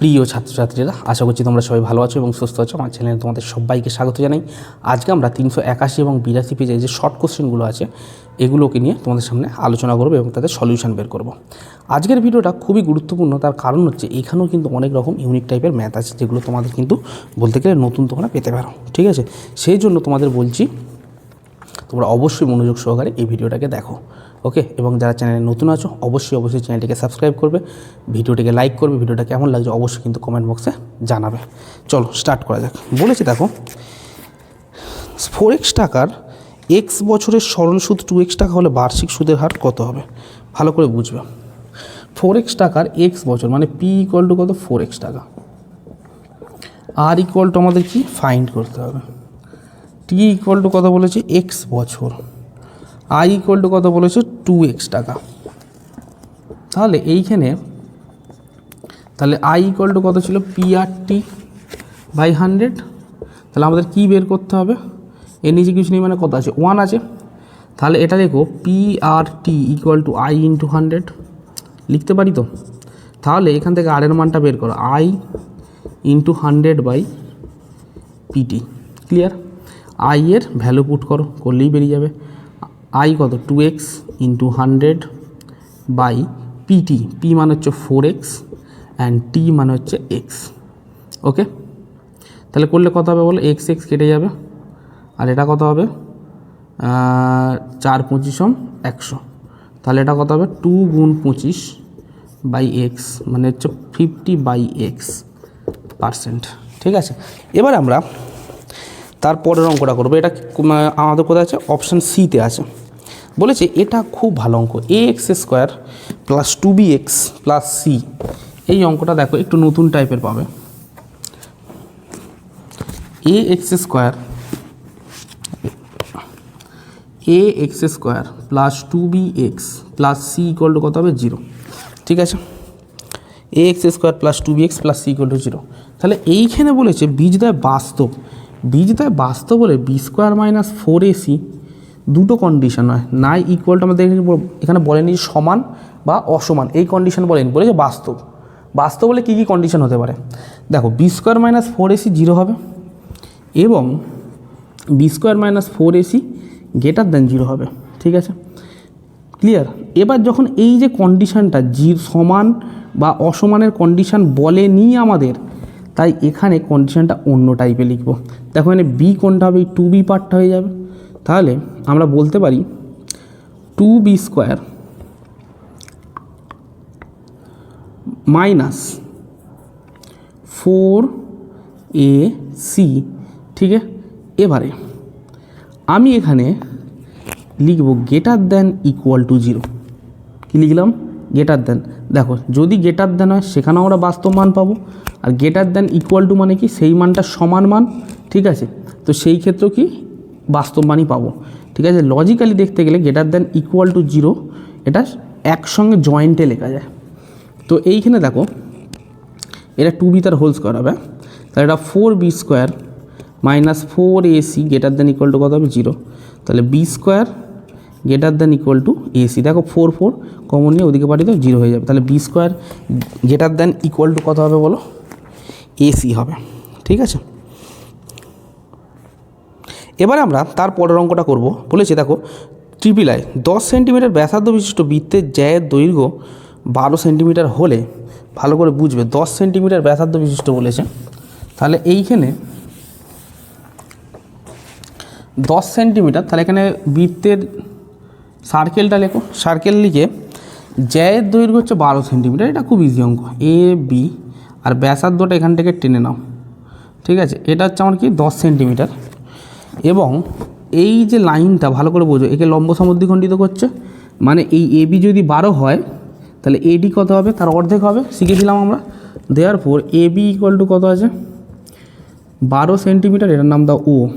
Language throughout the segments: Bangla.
প্রিয় ছাত্রছাত্রীরা, আশা করছি তোমরা সবাই ভালো আছো এবং সুস্থ আছো। আমার চ্যানেলে তোমাদের সবাইকে স্বাগত জানাই। আজকে আমরা তিনশো একাশি এবং বিরাশি পেজে যে শর্ট কোশ্চেনগুলো আছে, এগুলোকে নিয়ে তোমাদের সামনে আলোচনা করব এবং তাদের সলিউশন বের করব। আজকের ভিডিওটা খুবই গুরুত্বপূর্ণ, তার কারণ হচ্ছে এখানেও কিন্তু অনেক রকম ইউনিক টাইপের ম্যাথ আছে, যেগুলো তোমাদের কিন্তু বলতে গেলে নতুন তোমরা পেতে পারো। ঠিক আছে? সেই জন্য তোমাদের বলছি, তোমরা অবশ্যই মনোযোগ সহকারে এই ভিডিওটাকে দেখো। ওকে? এবং যারা চ্যানেলে নতুন আছো, অবশ্যই অবশ্যই চ্যানেলটিকে সাবস্ক্রাইব করবে, ভিডিওটিকে লাইক করবে, ভিডিওটা কেমন লাগছে অবশ্যই কিন্তু কমেন্ট বক্সে জানাবে। চলো স্টার্ট করা যাক। বলেছি দেখো ফোর এক্স টাকার এক্স বছরের সরল সুদ টু এক্স টাকা হলে বার্ষিক সুদের হার কত হবে? ভালো করে বুঝবে। ফোর এক্স টাকার এক্স বছর মানে পি ইকুয়াল টু কত? ফোর এক্স টাকা। আর ইকুয়াল টু আমাদের কি? ফাইন্ড করতে হবে। টি ইকুয়াল টু কত বলেছে? এক্স বছর। আই ইকুয়াল টু কত বলেছে? টু এক্স টাকা। তাহলে এইখানে তাহলে আই ইকুয়াল টু কত ছিল? P r t by hundred তাহলে আমাদের কি বের করতে হবে? এর নিচে কিছু নেই মানে কত আছে? ওয়ান আছে। তাহলে এটা দেখো p r t equal to i into hundred লিখতে পারি তো? তাহলে এখান থেকে আর এর মানটা বের করো। I into hundred by p t clear i এর ভ্যালু পুট করো, করলেই বেরিয়ে যাবে। আই কত? Two x into hundred by p t p মানে হচ্ছে ফোর এক্স অ্যান্ড টি মানে হচ্ছে এক্স ওকে তাহলে করলে কত হবে বলো? এক্স এক্স কেটে যাবে। আর এটা কত হবে? চার পঁচিশম একশো। তাহলে এটা কত হবে? টু গুণ পঁচিশ বাই এক্স মানে হচ্ছে ফিফটি বাই এক্স পার্সেন্ট ঠিক আছে? এবার আমরা তারপরের অঙ্কটা করব। এটা আমাদের কোথায় আছে? অপশান সিতে আছে। বলেছে এটা খুব ভালো অঙ্ক a x square plus two b x plus c এই অঙ্কটা দেখো, একটু নতুন টাইপের পাবে। A x square a x square plus two b x plus c equal to কত হবে? জিরো ঠিক আছে? A x square plus two b x plus c equal to zero তাহলে এইখানে বলেছে বীজদ্বয় বাস্তব। বীজদ্বয় বাস্তব বলে b square minus four a c দুটো কন্ডিশন হয়। নাই ইকুয়াল টু আমাদের এখানে বল- বলেনি সমান বা অসমান। এই কন্ডিশন বলেনি, বলেছে বাস্তব। বাস্তব বলে কী কী কন্ডিশন হতে পারে? দেখো b square minus four a c zero হবে এবং b square minus four a c greater than zero হবে। ঠিক আছে? ক্লিয়ার এবার যখন এই যে কন্ডিশনটা জি সমান বা অসমানের কন্ডিশন বলেনি আমাদের, তাই এখানে কন্ডিশনটা অন্য টাইপে লিখব। দেখো এখানে বি কোনটা হবে? টু বি পার্টটা হয়ে যাবে। তাহলে আমরা বলতে পারি two b square minus four a c, ঠিক এবারে আমি এখানে লিখব greater than equal to zero কী লিখলাম? গেটার দেন দেখো, যদি গেটার দেন হয়, সেখানেও আমরা বাস্তব মান পাবো। আর গেটার দেন ইকুয়াল টু মানে কি? সেই মানটা সমান মান, ঠিক আছে? তো সেই ক্ষেত্রেও কি বাস্তব মানই পাবো। ঠিক আছে? লজিক্যালি দেখতে গেলে greater than equal to zero এটা একসঙ্গে জয়েন্টে লেখা যায়। তো এইখানে দেখো, এটা টু বি তার হোল স্কোয়ার হবে। তাহলে এটা four b square minus four a c greater than equal to কত হবে? জিরো তাহলে b square greater than equal to a c দেখো ফোর ফোর কমন নিয়ে ওদিকে পাঠিয়ে দাও জিরো হয়ে যাবে। তাহলে b square greater than equal to কত হবে বলো? এসি হবে। ঠিক আছে? এবারে আমরা তার পরের অঙ্কটা করব। বলেছে, দেখো ট্রিপল আই দশ সেন্টিমিটার ব্যাসার্ধ বিশিষ্ট বৃত্তের জ্যায়ের দৈর্ঘ্য বারো সেন্টিমিটার হলে, ভালো করে বুঝবে, দশ সেন্টিমিটার ব্যাসার্ধ বিশিষ্ট বলেছে। তাহলে এইখানে দশ সেন্টিমিটার, তাহলে এখানে বৃত্তের সার্কেলটা লেখো সার্কেল লিখে জ্যায়ের দৈর্ঘ্য হচ্ছে বারো সেন্টিমিটার, এটা খুব ইজি অঙ্ক। এ বি আর ব্যাসার্ধটা এখান থেকে টেনে নাও। ঠিক আছে, এটা হচ্ছে আমার কি দশ সেন্টিমিটার। এবং এই যে লাইনটা, ভালো করে বোঝো, একে লম্ব সমদ্বিখণ্ডিত করছে মানে এই এ বি যদি বারো হয়, তাহলে এডি কত হবে? তার অর্ধেক হবে শিখেছিলাম আমরা। দেওয়ার পর এ বি ইকুয়াল টু কত আছে? বারো সেন্টিমিটার, এটার নাম দাও ও।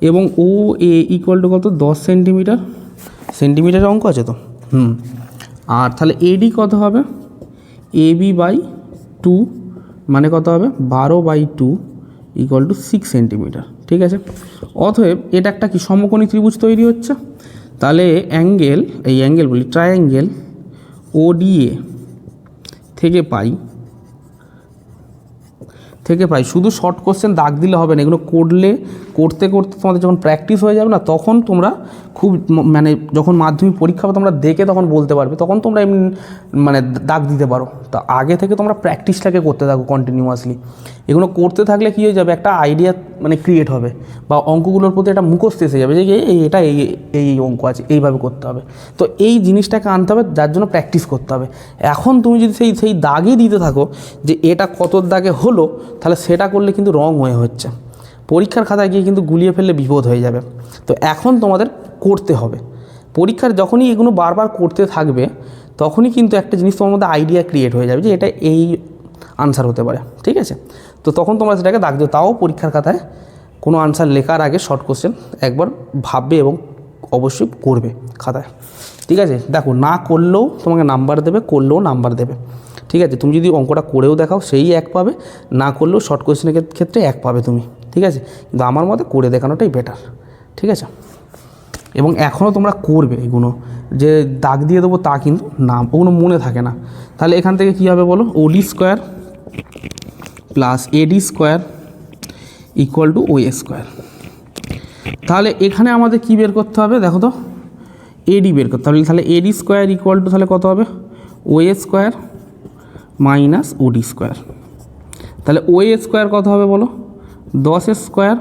এবং ও এ ইকুয়াল টু কত? দশ সেন্টিমিটার। সেন্টিমিটারের অঙ্ক আছে তো? হুম। আর তাহলে এডি কত হবে? এ বি বাই টু মানে কত হবে? বারো by two equal to six centimetre. ঠিক আছে? অতএব এটা একটা কি সমকোণী ত্রিভুজ তৈরি হচ্ছে? তাহলে অ্যাঙ্গেল, এই অ্যাঙ্গেল বলি ট্রায়াঙ্গেল ওডিএ থেকে পাই থেকে পাই। শুধু শর্ট কোশ্চেন দাগ দিলে হবে না, এগুলো করলে করতে করতে তোমাদের যখন প্র্যাকটিস হয়ে যাবে না, তখন তোমরা খুব মানে যখন মাধ্যমিক পরীক্ষা তোমরা দেখে তখন বলতে পারবে, তখন তোমরা এমনি মানে দাগ দিতে পারো। তা আগে থেকে তোমরা প্র্যাকটিসটাকে করতে থাকো কন্টিনিউয়াসলি এগুলো করতে থাকলে কী হয়ে যাবে, একটা আইডিয়া মানে ক্রিয়েট হবে বা অঙ্কগুলোর প্রতি একটা মুখস্থ এসে যাবে যে, এই- এটা এই এই অঙ্ক আছে, এইভাবে করতে হবে। তো এই জিনিসটাকে আনতে হবে, যার জন্য প্র্যাকটিস করতে হবে। এখন তুমি যদি সেই সেই দাগই দিতে থাকো যে, এটা কত দাগে হলো, তাহলে সেটা করলে কিন্তু রং হয়ে হচ্ছে। পরীক্ষার খাতায় গিয়ে কিন্তু গুলিয়ে ফেললে বিপদ হয়ে যাবে। তো এখন তোমাদের করতে হবে। পরীক্ষার যখনই এগুলো বারবার করতে থাকবে, তখনই কিন্তু একটা জিনিস তোমার মধ্যে আইডিয়া ক্রিয়েট হয়ে যাবে যে এটা এই আনসার হতে পারে। ঠিক আছে? তো তখন তোমরা সেটাকে দাগ দিও। তাও পরীক্ষার খাতায় কোনো আনসার লেখার আগে শর্ট কোশ্চেন একবার ভাববে এবং অবশ্যই করবে খাতায়। ঠিক আছে? দেখো, না করলেও তোমাকে নাম্বার দেবে, করলেও নাম্বার দেবে। ঠিক আছে? তুমি যদি অঙ্কটা করেও দেখাও, সেই এক পাবে। না করলেও শর্ট কোশ্চেনের ক্ষেত্রে এক পাবে তুমি। ঠিক আছে? কিন্তু আমার মতে করে দেখানোটাই বেটার ঠিক আছে? এবং এখনও তোমরা করবে এগুলো। যে দাগ দিয়ে দেবো তা কিন্তু না ওগুলো মনে থাকে না। তাহলে এখান থেকে কী হবে বলো? O d square plus a d square equal to o a square তাহলে এখানে আমাদের কি বের করতে হবে? দেখো তো এডি বের করতে হবে। তাহলে এডি স্কোয়ার ইকুয়াল টু তাহলে কত হবে? OA square minus OD square তাহলে ওএ স্কোয়ার কত হবে বলো? দশ স্কোয়ার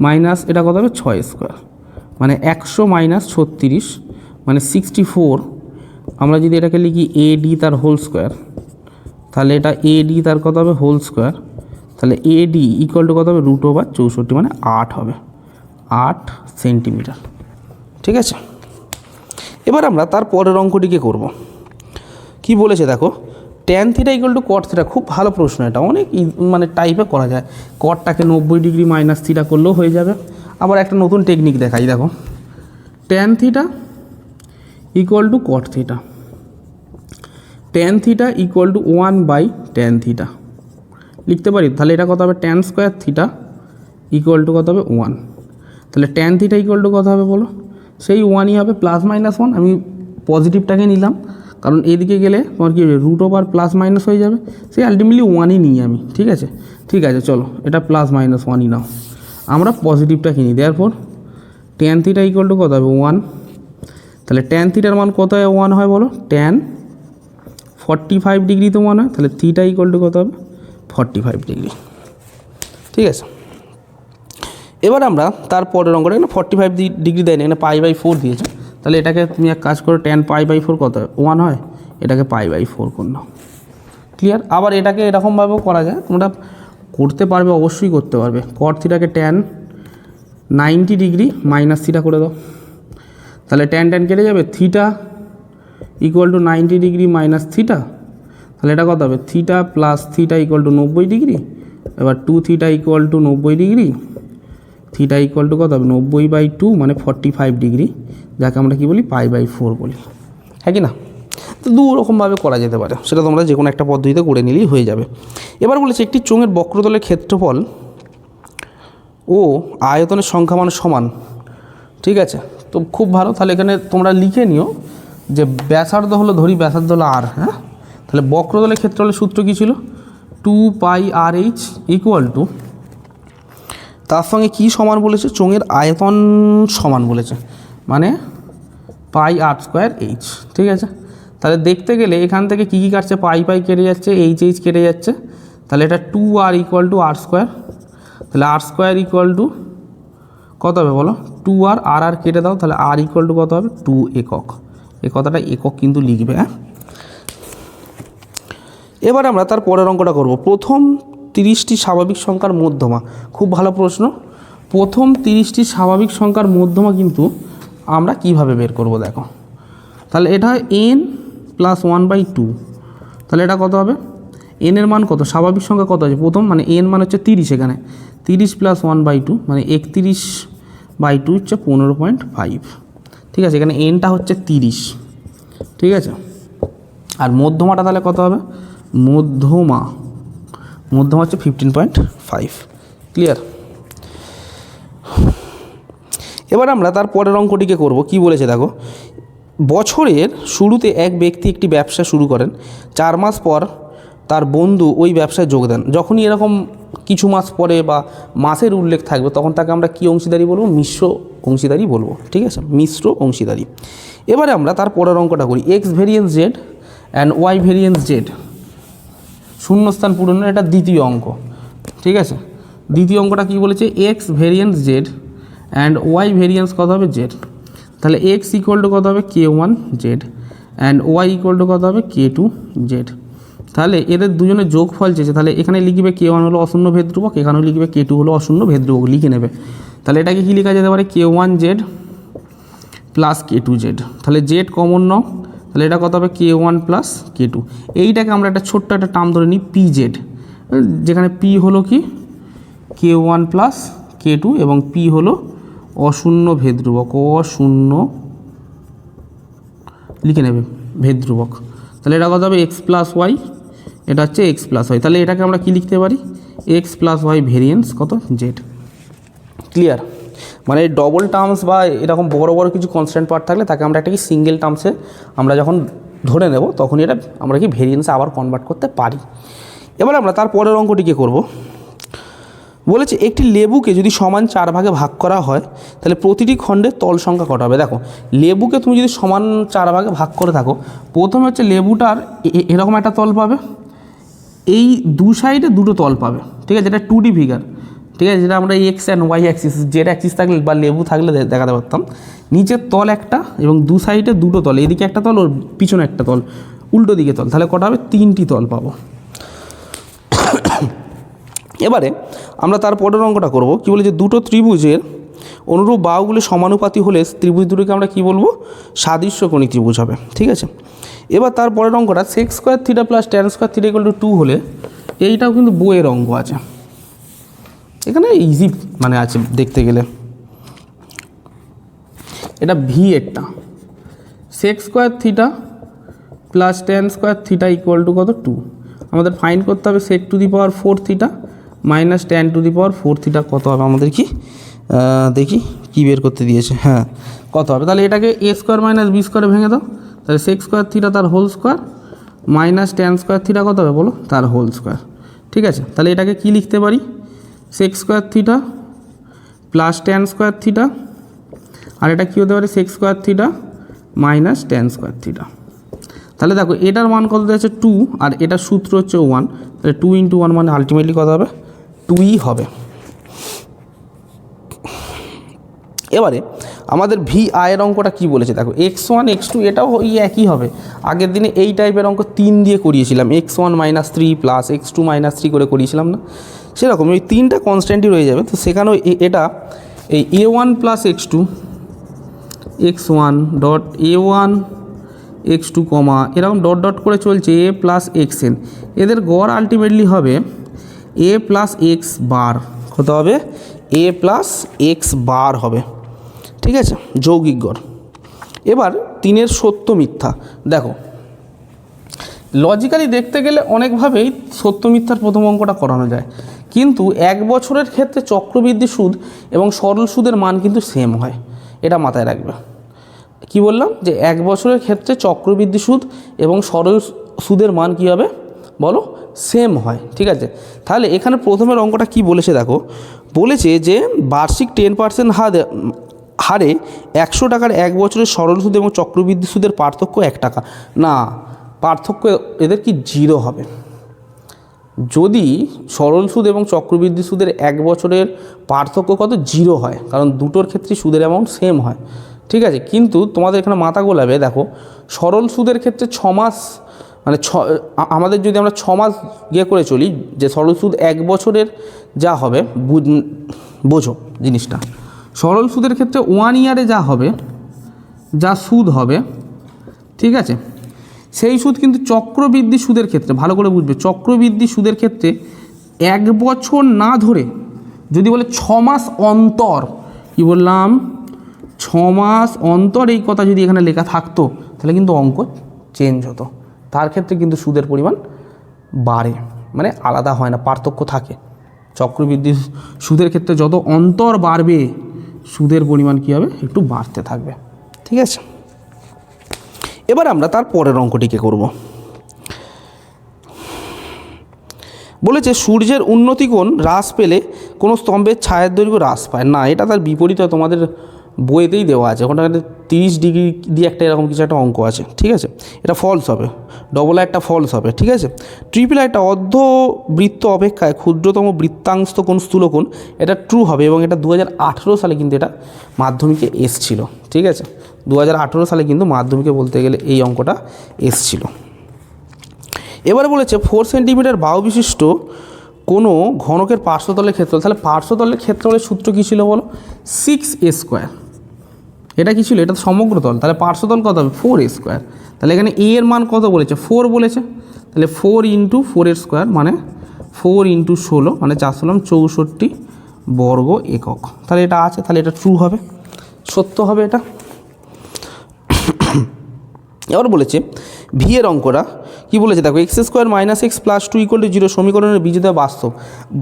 মাইনাস এটা কত হবে? ছয় স্কোয়ার। মানে একশো মাইনাস ছত্রিশ মানে সিক্সটি ফোর। আমরা যদি এটাকে লিখি এ ডি তার হোল স্কোয়ার, তাহলে এটা এ ডি তার কত হবে? Whole square. তাহলে এ ডি ইকুয়াল টু কত হবে? রুট ওভার চৌষট্টি মানে আট হবে। আট সেন্টিমিটার ঠিক আছে? এবার আমরা তার পরের অঙ্কটিকে করব। কি বলেছে দেখো? Tan theta equal to cot theta খুব ভালো প্রশ্ন এটা। অনেক মানে টাইপে করা যায়। কটটাকে নব্বই ডিগ্রি মাইনাস থিটা করলেও হয়ে যাবে। আবার একটা নতুন টেকনিক দেখাই, দেখো। Tan theta equal to cot theta tan theta equal to one by tan theta লিখতে পারি? তাহলে এটা কত হবে? Tan square theta equal to কত হবে? ওয়ান তাহলে ট্যান থিটা ইকুয়াল টু কত হবে বলো? সেই ওয়ানই হবে প্লাস মাইনাস ওয়ান আমি পজিটিভটাকে নিলাম। কারণ এদিকে গেলে তোমার কী রুট ওভার প্লাস মাইনাস হয়ে যাবে। সেই আলটিমেটলি ওয়ানই নিই আমি, ঠিক আছে? ঠিক আছে, চলো, এটা প্লাস মাইনাস ওয়ানই নাও। আমরা পজিটিভটা কিনি দেওয়ার পর ট্যান থিটা ইকুয়াল টু কত হবে? ওয়ান তাহলে ট্যান থিটার মান কত হয়? ওয়ান হয় বলো? ট্যান ফর্টি ফাইভ ডিগ্রি তো মনে হয়, তাহলে থিটা ইকুয়াল টু কত হবে? ফর্টি ফাইভ ডিগ্রি ঠিক আছে? এবার আমরা তার পরের অঙ্কটা, এখানে ফর্টি ফাইভ ডিগ্রি দেয়নি, এখানে পাই বাই ফোর দিয়েছে। তাহলে এটাকে তুমি এক কাজ করো টেন পাই বাই ফোর কত? ওয়ান হয়? এটাকে পাই বাই ফোর করে নাও। ক্লিয়ার আবার এটাকে এরকমভাবেও করা যায়। তোমরা করতে পারবে, অবশ্যই করতে পারবে। Cot থিটাকে tan ninety degree minus theta করে দাও। তাহলে টেন টেন কেটে যাবে theta equal to ninety degree minus theta তাহলে এটা কত হবে? Theta plus theta equal to নব্বই ডিগ্রি এবার টু থিটা ইকুয়াল টু নব্বই ডিগ্রি থিটা ইকুয়াল টু কত হবে? নব্বই বাই টু মানে ফর্টি ফাইভ ডিগ্রি যাকে আমরা কী বলি? পাই বাই ফোর বলি। হ্যাঁ কি না? তো দু রকমভাবে করা যেতে পারে। সেটা তোমরা যে কোনো একটা পদ্ধতিতে করে নিলেই হয়ে যাবে। এবার বলেছে একটি চোঙের বক্রতলের ক্ষেত্রফল ও আয়তনের সংখ্যা মানে সমান। ঠিক আছে? তো খুব ভালো। তাহলে এখানে তোমরা লিখে নিও যে ব্যাসার্ধ হলো, ধরি ব্যাসার্ধ হলো আর হ্যাঁ? তাহলে বক্রতলের ক্ষেত্রফলের সূত্র কী ছিল? Two pi r h equal to তার সঙ্গে কী সমান বলেছে? চোঙের আয়তন সমান বলেছে। মানে পাই আর স্কোয়ার এইচ ঠিক আছে? তাহলে দেখতে গেলে এখান থেকে কী কী কাটছে? পাই পাই কেটে যাচ্ছে এইচ এইচ কেটে যাচ্ছে। তাহলে এটা two r equal to r square তাহলে আর স্কোয়ার ইকুয়াল টু কত হবে বলো? টু আর আর আর কেটে দাও, তাহলে আর ইকুয়াল টু কত হবে? টু একক। এই কথাটা একক কিন্তু লিখবে হ্যাঁ? এবার আমরা তার পরের অঙ্কটা করব। প্রথম তিরিশটি স্বাভাবিক সংখ্যার মধ্যমা। খুব ভালো প্রশ্ন। প্রথম তিরিশটি স্বাভাবিক সংখ্যার মধ্যমা কিন্তু আমরা কীভাবে বের করব দেখো। তাহলে এটা হয় n plus one by two তাহলে এটা কত হবে? এনের মান কত? স্বাভাবিক সংখ্যা কত আছে? প্রথম মানে এন মান হচ্ছে তিরিশ এখানে। তিরিশ প্লাস ওয়ান বাই টু মানে একতিরিশ বাই টু হচ্ছে পনেরো পয়েন্ট ফাইভ ঠিক আছে? এখানে এনটা হচ্ছে তিরিশ। ঠিক আছে? আর মধ্যমাটা তাহলে কত হবে? মধ্যমা। মধ্যমা হচ্ছে ফিফটিন পয়েন্ট ফাইভ ক্লিয়ার এবার আমরা তার পরের অঙ্কটিকে করব। কি বলেছে দেখো? বছরের শুরুতে এক ব্যক্তি একটি ব্যবসা শুরু করেন। চার মাস পর তার বন্ধু ওই ব্যবসায় যোগ দেন। যখনই এরকম কিছু মাস পরে বা মাসের উল্লেখ থাকবে, তখন তাকে আমরা কী অংশীদারি বলব? মিশ্র অংশীদারি বলব। ঠিক আছে? মিশ্র অংশীদারি। এবারে আমরা তার পরের অঙ্কটা করি। X variance z and y variance z শূন্যস্থান পূরণের এটা দ্বিতীয় অঙ্ক। ঠিক আছে? দ্বিতীয় অঙ্কটা কী বলেছে? X variance z and y variance কত হবে? জেড তাহলে এক্স ইকুয়াল টু কত হবে? K one z and y equal to কত হবে? কে টু জেড তাহলে এদের দুজনের যোগফল চেয়েছে। তাহলে এখানে লিখবে কে ওয়ান হলো অশূন্য ভেদ্রুবক এখানেও লিখবে কে টু হলো অশূন্য ভেদ্রুবক লিখে নেবে। তাহলে এটাকে কী লেখা যেতে পারে? K one z plus k two z তাহলে জেড কমন নাও। তাহলে এটা কত হবে? K one plus k two এইটাকে আমরা একটা ছোট্ট একটা টার্ম ধরে নিই পি জেড যেখানে পি হলো কি? K one plus k two এবং পি হলো অশূন্য ভেদ্রুবক, অশূন্য, লিখে নেবে, ভেদ্রুবক। তাহলে এটা কত হবে? এক্স প্লাস ওয়াই এটা হচ্ছে এক্স প্লাস ওয়াই তাহলে এটাকে আমরা কি লিখতে পারি? এক্স প্লাস ওয়াই ভেরিয়েন্স কত? জেড ক্লিয়ার মানে ডবল টার্মস বা এরকম বড় বড় কিছু কনস্ট্যান্ট পার্ট থাকলে তাকে আমরা একটা কি সিঙ্গেল টার্মসে আমরা যখন ধরে নেব তখন এটা আমরা কি ভেরিয়েন্সে আবার কনভার্ট করতে পারি। এবার আমরা তার পরের অঙ্কটিকে করব। বলেছে একটি লেবুকে যদি সমান চার ভাগে ভাগ করা হয়, তাহলে প্রতিটি খণ্ডের তল সংখ্যা কটা হবে দেখো, লেবুকে তুমি যদি সমান চার ভাগে ভাগ করে থাকো, প্রথমে হচ্ছে লেবুটার এরকম একটা তল পাবে, এই দু সাইডে দুটো তল পাবে, ঠিক আছে? যেটা টু ডি ফিগার ঠিক আছে? যেটা আমরা x and y axis z axis থাকলে বা লেবু থাকলে দেখাতে পারতাম। নিচের তল একটা এবং দু সাইডে দুটো তল, এদিকে একটা তল, ওর পিছনে একটা তল, উল্টো দিকে তল, তাহলে কটা হবে? তিনটি তল পাবো। এবারে আমরা তার পরের অঙ্কটা করব। কি বলে যে দুটো ত্রিভুজের অনুরূপ বাহুগুলি সমানুপাতি হলে ত্রিভুজ দুটোকে আমরা কি বলব? সাদৃশ্যকোণী ত্রিভুজ হবে। ঠিক আছে? এবার তার পরের অঙ্কটা sec square theta plus tan square theta equal to two হলে এইটাও কিন্তু বইয়ের অঙ্ক আছে। এখানে ইজি মানে আছে দেখতে গেলে। এটা V এরটা sec square theta plus tan square theta equal to কত? টু আমাদের ফাইন করতে হবে sec to the power four theta minus tan to the power four theta কত হবে আমাদের কি? দেখি, কি বের করতে দিয়েছে। হ্যাঁ কত হবে? তাহলে এটাকে এ স্কোয়ার মাইনাস বি স্কোয়ারে ভেঙে দাও। তাহলে সেক্স স্কোয়ার থিটা তার whole square minus tan square theta কত হবে বলো? তার হোল স্কোয়ার ঠিক আছে? তাহলে এটাকে কি লিখতে পারি? Sec square theta plus tan square theta আর এটা কী হতে পারে? Sec square theta minus tan square theta তাহলে দেখো, এটার মান কত হচ্ছে টু আর এটার সূত্র হচ্ছে ওয়ান তাহলে টু ইন্টু ওয়ান মানে আলটিমেটলি কত হবে? টুই হবে। এবারে আমাদের ভি আয়ের অঙ্কটা কি বলেছে? দেখো, এক্স ওয়ান, এক্স টু এটাও ওই একই হবে। আগের দিনে এই টাইপের অঙ্ক তিন দিয়ে করিয়েছিলাম। X one minus three plus x two minus three করে করিয়েছিলাম না। সেরকম ওই তিনটা কনস্ট্যান্টই রয়ে যাবে। তো সেখানেও এটা এই a one plus x two, x one dot a one, x two comma, এরকম ডট ডট করে চলছে এ প্লাস এক্স এন। এদের গড় আলটিমেটলি হবে এ প্লাস এক্স বার কত হবে? এ প্লাস এক্স বার হবে। ঠিক আছে? যৌগিক গড়। এবার তিনের সত্য মিথ্যা। দেখো লজিক্যালি দেখতে গেলে অনেকভাবেই সত্য মিথ্যার প্রথম অঙ্কটা করানো যায়। কিন্তু এক বছরের ক্ষেত্রে চক্রবৃদ্ধি সুদ এবং সরল সুদের মান কিন্তু সেম হয়। এটা মাথায় রাখবে। কি বললাম? যে এক বছরের ক্ষেত্রে চক্রবৃদ্ধি সুদ এবং সরল সুদের মান কী হবে? বলো? সেম হয়, ঠিক আছে? তাহলে এখানে প্রথমের অঙ্কটা কি বলেছে দেখো? বলেছে যে বার্ষিক টেন পার্সেন্ট হারে হারে একশো টাকার এক বছরের সরল সুদ এবং চক্রবৃদ্ধি সুদের পার্থক্য এক টাকা। না, পার্থক্য এদের কি জিরো হবে? যদি সরল সুদ এবং চক্রবৃদ্ধি সুদের এক বছরের পার্থক্য কত? জিরো হয়, কারণ দুটোর ক্ষেত্রে সুদের অ্যামাউন্ট সেম হয়। ঠিক আছে? কিন্তু তোমাদের এখানে মাথা গোলাবে, দেখো, সরল সুদের ক্ষেত্রে ছ মাস মানে ছ আমাদের যদি আমরা ছ মাস ইয়ে করে চলি, যে সরল সুদ এক বছরের যা হবে, বুঝ- বোঝো জিনিসটা। সরল সুদের ক্ষেত্রে ওয়ান ইয়ারে যা হবে, যা সুদ হবে, ঠিক আছে? সেই সুদ কিন্তু চক্রবৃদ্ধি সুদের ক্ষেত্রে, ভালো করে বুঝবে, চক্রবৃদ্ধি সুদের ক্ষেত্রে এক বছর না ধরে, যদি বলে ছ মাস অন্তর, কি বললাম? ছ মাস অন্তর এই কথা যদি এখানে লেখা থাকতো, তাহলে কিন্তু অঙ্ক চেঞ্জ হতো। তার ক্ষেত্রে কিন্তু সুদের পরিমাণ বাড়ে। মানে আলাদা হয় না, পার্থক্য থাকে। চক্রবৃদ্ধি সুদের ক্ষেত্রে যত অন্তর বাড়বে, সুদের পরিমাণ কী হবে? একটু বাড়তে থাকবে। ঠিক আছে? এবার আমরা তার পরের অঙ্কটিকে করব। বলেছে, সূর্যের উন্নতিকোণ হ্রাস পেলে কোনো স্তম্ভের ছায়ের দৈর্ঘ্য হ্রাস পায়। না, এটা তার বিপরীতে তোমাদের বইয়েতেই দেওয়া আছে। ওখানে তিরিশ ডিগ্রি দিয়ে একটা এরকম কিছু একটা অঙ্ক আছে, ঠিক আছে? এটা ফলস হবে ডবল একটা ফলস হবে, ঠিক আছে? ট্রিপল একটা অর্ধ বৃত্ত অপেক্ষায় ক্ষুদ্রতম বৃত্তাংশ কোন স্থূলকোণ, এটা ট্রু হবে এবং এটা দু হাজার আঠেরো সালে কিন্তু এটা মাধ্যমিকে এসছিল, ঠিক আছে? দু হাজার আঠেরো সালে কিন্তু মাধ্যমিকে বলতে গেলে এই অঙ্কটা এসছিল। এবারে বলেছে ফোর সেন্টিমিটার বাহু বিশিষ্ট কোনো ঘনকের পার্শ্বতলের ক্ষেত্রফল, তাহলে পার্শ্বতলের ক্ষেত্রফলের সূত্র কী ছিল বলো? সিক্স এ স্কোয়ার এটা কি ছিল? এটা সমগ্র তল। তাহলে পার্শ্বতল কত হবে? ফোর স্কোয়ার তাহলে এখানে এ এর মান কত বলেছে? ফোর বলেছে। তাহলে ফোর ইন্টু ফোরের স্কোয়ার মানে ফোর ইন্টু ষোলো মানে চারশো চৌষট্টি বর্গ একক। তাহলে এটা আছে, তাহলে এটা ট্রু হবে। সত্য হবে এটা। এবার বলেছে ভি এর অঙ্কটা কি বলেছে? দেখো x square minus x plus two equal to zero সমীকরণের বীজতা বাস্তব।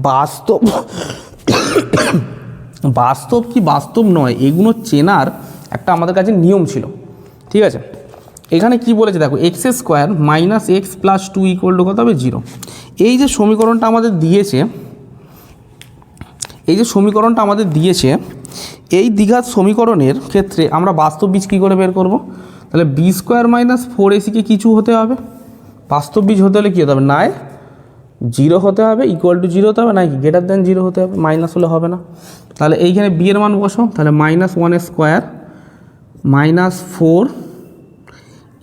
বাস্তব বাস্তব কি বাস্তব নয়, এগুলো চেনার একটা আমাদের কাছে নিয়ম ছিল, ঠিক আছে? এখানে কি বলেছে দেখো x square minus x plus two equal to কত হবে? জিরো এই যে সমীকরণটা আমাদের দিয়েছে, এই যে সমীকরণটা আমাদের দিয়েছে, এই দ্বিঘাত সমীকরণের ক্ষেত্রে আমরা বাস্তব বীজ কী করে বের করব? তাহলে বি স্কোয়ার মাইনাস ফোর এসিকে কিছু হতে হবে? বাস্তব বীজ হতে হলে কী হতে হবে? নাই জিরো হতে হবে ইকুয়াল টু জিরো হতে হবে, নাকি গ্রেটার দেন জিরো হতে হবে? মাইনাস হলে হবে না। তাহলে এইখানে বি এর মান বসো তাহলে minus one square minus four,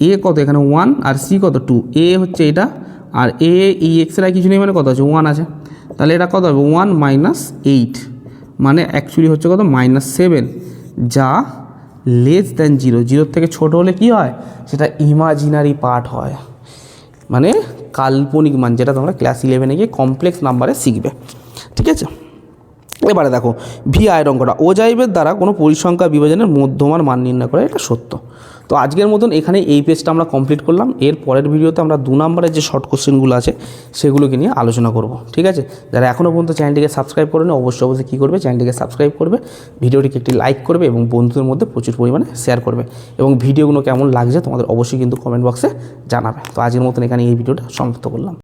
a কত এখানে ওয়ান আর সি কত টু? এ হচ্ছে এটা, আর এ এই এক্সের কিছু নেই মানে কত আছে? ওয়ান আছে। তাহলে এটা কত হবে? One minus eight. মানে অ্যাকচুয়ালি হচ্ছে কত? মাইনাস সেভেন, যা লেস দেন জিরো জিরোর থেকে ছোট হলে কি হয়? সেটা ইমাজিনারি পার্ট হয়। মানে কাল্পনিক মান, যেটা তোমরা ক্লাস ইলেভেনে গিয়ে কমপ্লেক্স নাম্বারে শিখবে। ঠিক আছে? এবারে দেখো ভি আয়ের অঙ্কটা ওজাইবের দ্বারা কোনো পরিসংখ্যা বিভাজনের মধ্যমার মান নির্ণয় করা এটা সত্য। তো আজকের মতন এখানে এই পেজটা আমরা কমপ্লিট করলাম। এর পরের ভিডিওতে আমরা দু নম্বরের যে শর্ট কোশ্চেনগুলো আছে, সেগুলোকে নিয়ে আলোচনা করব। ঠিক আছে? যারা এখনও পর্যন্ত চ্যানেলটিকে সাবস্ক্রাইব করেনি, অবশ্যই অবশ্যই কী করবে? চ্যানেলটিকে সাবস্ক্রাইব করবে, ভিডিওটিকে একটি লাইক করবে এবং বন্ধুদের মধ্যে প্রচুর পরিমাণে শেয়ার করবে। এবং ভিডিওগুলো কেমন লাগছে তোমাদের অবশ্যই কিন্তু কমেন্ট বক্সে জানাবে। তো আজকের মতন এখানে এই ভিডিওটা সমাপ্ত করলাম।